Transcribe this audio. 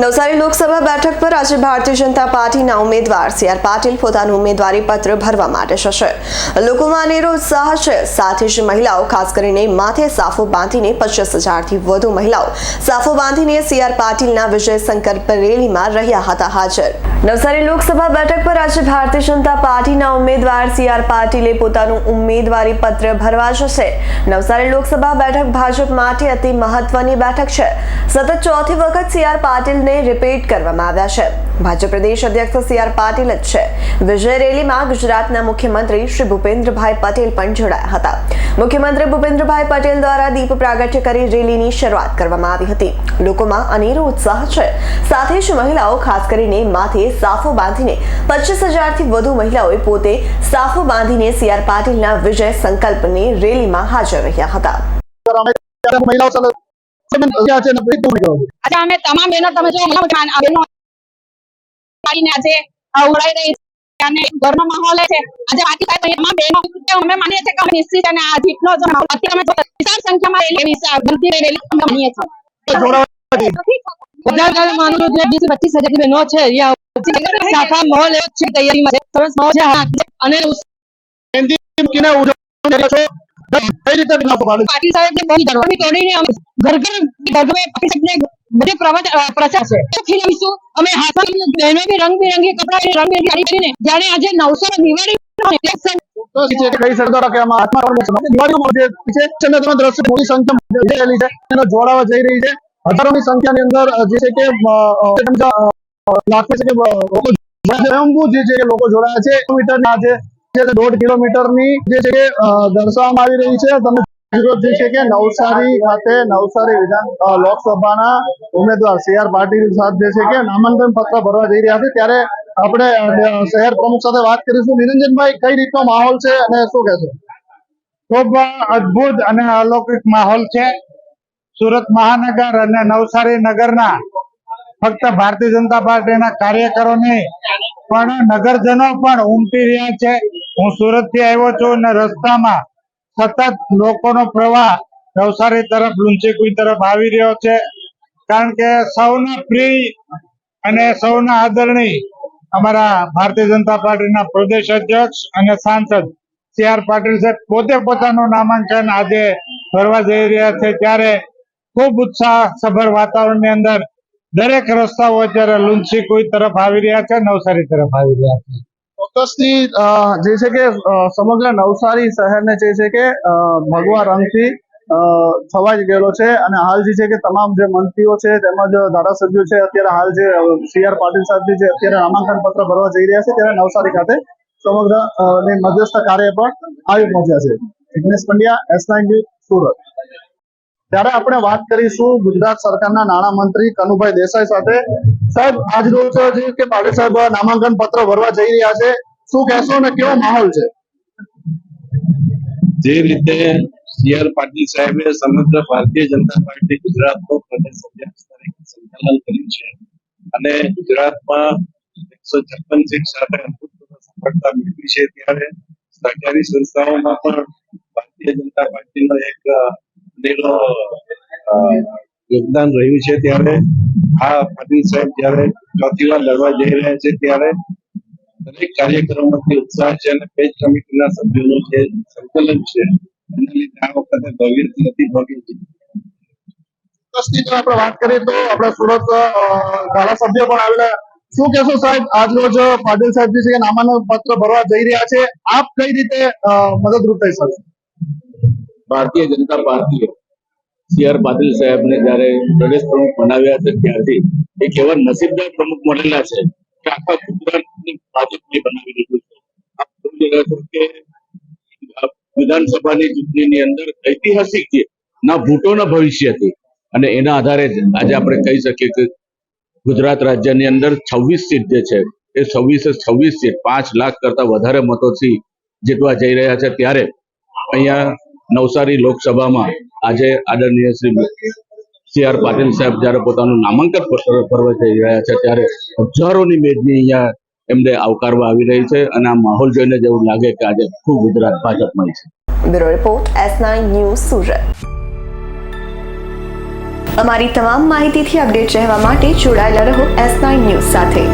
નવસારી લોકસભા બેઠક પર આજે ભારતીય જનતા પાર્ટીના ઉમેદવાર સી આર પાટીલ પોતાનું ઉમેદવારી પત્ર ભરવા માટે જશે. લોકોમાં અનેરો ઉત્સાહ છે. સાથે જ મહિલાઓ, ખાસ કરીને માથે સાફો બાંધીને પચીસ હજારથી વધુ મહિલાઓ સાફો બાંધીને સી આર પાટીલના વિજય સંકલ્પ રેલીમાં રહ્યા હતા હાજર. નવસારી લોકસભા બેઠક પર આજે ભારતીય જનતા પાર્ટીના ઉમેદવાર સી આર પાટીલે પોતાનું ઉમેદવારી પત્ર ભરવા જશે. નવસારી લોકસભા બેઠક ભાજપ માટે અતિ મહત્વની બેઠક છે. સતત ચોથી વખત સી આર પાટીલને રિપીટ કરવામાં આવ્યા છે. ભાજપ પ્રદેશ અધ્યક્ષ સી આર પાટીલ જ છે. વિજય રેલીમાં ગુજરાતના મુખ્યમંત્રી શ્રી ભૂપેન્દ્રભાઈ પટેલ પણ જોડાયા હતા. મુખ્યમંત્રી ભૂપેન્દ્રભાઈ પટેલ દ્વારા દીપ પ્રાગટ્ય કરી રેલીની શરૂઆત કરવામાં આવી હતી. લોકોમાં અનેરો ઉત્સાહ છે. સાથે જ મહિલાઓ, ખાસ કરીને માથે સાફો બાંધીને પચીસ હજારથી વધુ મહિલાઓએ પોતે સાફો બાંધીને સી આર પાટીલના વિજય સંકલ્પની રેલીમાં હાજર રહ્યા હતા. મહિલાઓ સાથે સંબંધ છે? ને પછી તું કહો આજે અમે તમામ બહેનો તમે જો આ બહેનો ઉઠાડીને આજે ઉડાઈ રહી છે. અને ઘરનો માહોલ છે. આજે પાર્ટી સાહેબ તમામ બહેનો અમે માનીએ છીએ કે અમે નિશ્ચિત અને આ જીતનો જો અત્યારે અમે જો વિશાળ સંખ્યામાં રેલી ગણતરી રેલી અમે માનીએ છીએ. બધા કાલે માનું છું કે 20 પચીસ હજાર બહેનો છે સાફા માહોલ એવો છે તૈયારીમાં સરસ માહોલ છે. અને મહેંદી મૂકીને ઉજવણી કરો છો. કઈ રીતે બનાવો પાડી? પાટીલ સાહેબ બહુ તોડીને અમે. ઘર ઘર ઘર ઘર પાટીલ સાહેબને બધે પ્રચાર છે. તો અમે હાથમાં બહેનો બી રંગબેરંગી કપડાં રંગબેરંગી સાડી પહેરીને જાણે આજે નવસો દિવાળી હોય. તે સૌ તો છે કે કઈ શબ્દો રાખે આમાં હાથમાં રાખવાનું છે. દિવાળીમાં જે છે. છે? ને તમે દ્રશ્ય મોટી સંખ્યામાં જઈ રહી છે. હજારો ની સંખ્યા સંખ્યાની અંદર જે છે કે લાગે છે કે લોકો છે. જોડાયા છે. જે છે દોઢ કિલોમીટરની જે છે દર્શાવવામાં આવી રહી છે. તમે વિરોધ છે કે નવસારી ખાતે નવસારી વિધાન લોકસભાના ઉમેદવાર સી આર પાટીલ સાહેબ છે કે નામાંકન પત્ર ભરવા જઈ રહ્યા છે. ત્યારે આપણે શહેર પ્રમુખ સાથે વાત કરીશું. નિરંજનભાઈ, કઈ રીતનો માહોલ છે અને શું કહેશો ખૂબ અદભુત અને અલૌકિક માહોલ છે. સુરત મહાનગર અને નવસારી નગરના ફક્ત ભારતીય જનતા પાર્ટીના કાર્યકરો નહીં પણ નગરજનો પણ ઉમટી રહ્યા છે. હું સુરતથી આવ્યો છું અને રસ્તામાં સતત લોકોનો પ્રવાહ નવસારી તરફ, લુંચીકુઈ તરફ આવી રહ્યો છે. કારણ કે સૌના પ્રિય અને સૌના આદરણીય અમારા ભારતીય જનતા પાર્ટીના પ્રદેશ અધ્યક્ષ અને સાંસદ સી આર પાટીલ સાહેબ પોતે પોતાનું નામાંકન આજે ભરવા જઈ રહ્યા છે. ત્યારે ખૂબ ઉત્સાહ સભર વાતાવરણની અંદર દરેક રસ્તાઓ અત્યારે લુંસી કોઈ તરફ આવી રહ્યા છે, નવસારી તરફ આવી રહ્યા છે. ચોક્કસથી જે છે કે સમગ્ર નવસારી શહેરને જે છે કે ભગવા રંગથી છવાઈ ગયેલો છે અને હાલ જે છે કે તમામ જે મંત્રીઓ છે, તેમજ ધારાસભ્યો છે, અત્યારે હાલ જે સી આર પાટીલ સાહેબ જે અત્યારે નામાંકન પત્ર ભરવા જઈ રહ્યા છે, ત્યારે નવસારી ખાતે સમગ્ર મધ્યસ્થ કાર્ય પણ આવી પહોંચ્યા છે. Jignesh Pandya, S nine Surat. ત્યારે આપણે વાત કરીશું ગુજરાત સરકારના નાણામંત્રી કનુભાઈ દેસાઈ સાથે. સાહેબ, આજ રોજ કે પાટીલ સાહેબ નામાંકન પત્ર ભરવા જઈ રહ્યા છે. શું કહેશો અને કેવો માહોલ છે? જે રીતે સી આર પાટીલ સાહેબે સમગ્ર ભારતીય જનતા પાર્ટી ગુજરાતનો પ્રદેશ અધ્યક્ષ તરીકે સંચાલન કર્યું છે અને ગુજરાતમાં એકસો છપ્પન સીટ સાથે સફળતા મેળવી છે. ત્યારે સરકારી સંસ્થાઓમાં પણ ભારતીય જનતા પાર્ટીનો એક યોગદાન રહ્યું છે. ત્યારે આ પાટીલ સાહેબ જયારે ચોથી વાર લડવા જઈ રહ્યા છે ત્યારે દરેક કાર્યક્રમોથી ઉત્સાહ છે અને પેજ કમિટીના સભ્યોનું જે સંકલન છે એના લીધે આ વખતે ભવ્યથી નથી ભવ્ય છે. આપણે વાત કરીએ તો આપણા સુરત ધારાસભ્ય પણ આવેલા. શું કેશો સાહેબ? આજ રોજ પાટીલ સાહેબ જે છે નામાંકન પત્ર ભરવા જઈ રહ્યા છે. આપ કઈ રીતે મદદરૂપ થઈ શકો? ભારતીય જનતા પાર્ટીએ સી આર પાટીલ સાહેબને જ્યારે પ્રદેશ પ્રમુખ બનાવ્યા છે ત્યારથી એક એવા નસીબદાર પ્રમુખ મળેલા છે કે આખા ગુજરાતની ભાજપને બનાવી દીધું છે. આપ જોઈ રહ્યા છો કે વિધાનસભાની ચૂંટણીની અંદર ઐતિહાસિક છે ના ભૂટો ના ભવિષ્યથી અને એના આધારે જ આજે આપણે કહી શકીએ કે ગુજરાત રાજ્યની અંદર છવ્વીસ સીટ જે છે, એ છવ્વીસે છવ્વીસ સીટ, પાંચ લાખ કરતા વધારે મતોથી જીતવા જઈ રહ્યા છે. ત્યારે અહીંયા નવસારી લોકસભામાં આજે આદરણીય શ્રી સી આર પાટીલ સાહેબ જયારે પોતાનું નામાંકન પત્ર ભરવા જઈ રહ્યા છે, ત્યારે હજારોની મેદની અહીંયા એમને આવકારવા આવી રહી છે અને આ માહોલ જોઈને જ એવું લાગે કે આજે ખૂબ ગુજરાત ભાજપમાં છે. Bureau report S news Surat. અમારી તમામ માહિતીથી અપડેટ રહેવા માટે જોડાયેલા રહો એસ ન્યૂઝ સાથે.